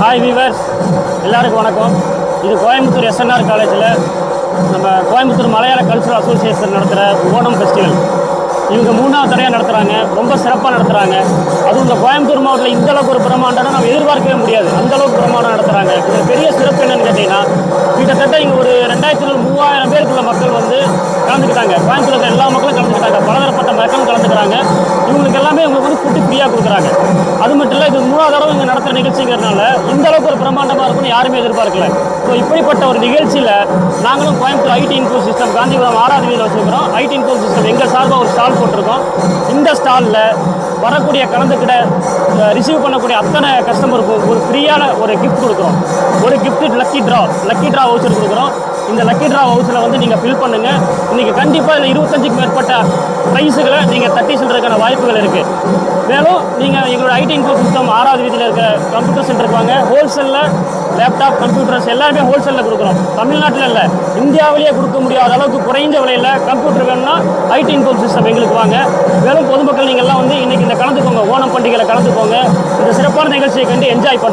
Hi viewers எல்லாருக்கும் வணக்கம். இது கோயம்புத்தூர் எஸ்என்ஆர் காலேஜில் நம்ம கோயம்புத்தூர் மலையாள கல்ச்சுரல் அசோசியேஷன் நடத்துகிற ஓணம் ஃபெஸ்டிவல் இவங்க மூணாவது தடையாக நடத்துகிறாங்க ரொம்ப சிறப்பாக நடத்துகிறாங்க அதுவும் இந்த கோயம்புத்தூர் மாவட்டத்தில் இந்த அளவுக்கு ஒரு பிரமாண்டம்னா நம்ம எதிர்பார்க்கவே முடியாது. அந்த அளவுக்கு பிரமாண்டம் நடத்துகிறாங்க இதில் பெரிய சிறப்பு என்னன்னு கேட்டிங்கன்னா கிட்டத்தட்ட இங்கே ஒரு ரெண்டாயிரத்தி மூவாயிரம் பேருக்குள்ள மக்கள் வந்து கலந்துக்கிட்டாங்க. கோயம்புத்தூர் எல்லா மக்களும் எல்லாமே உங்களுக்கு வந்து ஃபுட்டு ஃப்ரீயாக கொடுக்குறாங்க. அது மட்டும் இல்லை இது மூணாவது தடவை இங்கே நடத்துகிற நிகழ்ச்சிங்கிறதுனால இந்த அளவுக்கு ஒரு பிரம்மாண்டமாக இருக்கும்னு யாருமே எதிர்பார்க்கல. ஸோ இப்படிப்பட்ட ஒரு நிகழ்ச்சியில் நாங்களும் Coimbatore IT info system Gandhipuram ஆறாவது வீதியில் வச்சுருக்கிறோம். ஐடி இன்ஃபோ சிஸ்டம் எங்கள் சார்பாக ஒரு ஸ்டால் போட்டிருக்கோம். இந்த ஸ்டாலில் வரக்கூடிய கலந்துக்கிட்ட ரிசீவ் பண்ணக்கூடிய அத்தனை கஸ்டமருக்கும் ஒரு ஃப்ரீயான ஒரு கிஃப்ட் கொடுக்குறோம். ஒரு gift lucky draw lucky draw voucher கொடுக்குறோம். இந்த லக்கி ட்ரா ஹவுஸில் வந்து நீங்கள் ஃபில் பண்ணுங்கள் இன்றைக்கி கண்டிப்பாக இதில் இருபத்தஞ்சுக்கு மேற்பட்ட ப்ரைஸுகளை நீங்கள் தட்டி செல்றதுக்கான வாய்ப்புகள் இருக்குது மேலும் நீங்கள் எங்களோட ஐடி இன்ஃபோ சிஸ்டம் ஆறாவது வீதியில் இருக்கிற கம்ப்யூட்டர் சென்டருக்கு வாங்க. ஹோல்சேலில் லேப்டாப் கம்ப்யூட்டர்ஸ் எல்லாமே ஹோல்சேலில் கொடுக்குறோம். தமிழ்நாட்டில் இல்லை இந்தியாவிலேயே கொடுக்க முடியாத அளவுக்கு குறைந்த விலையில் கம்ப்யூட்டர் வேணும்னா ஐடி இன்ஃபோ சிஸ்டம் எங்களுக்கு வாங்க. மேலும் பொதுமக்கள் நீங்கள்லாம் வந்து இன்றைக்கி இந்த கலந்துக்கோங்க. ஓணம் பண்டிகையில் கலந்துக்கோங்க. இந்த சிறப்பான நிகழ்ச்சியை கண்டு என்ஜாய் பண்ணுங்க.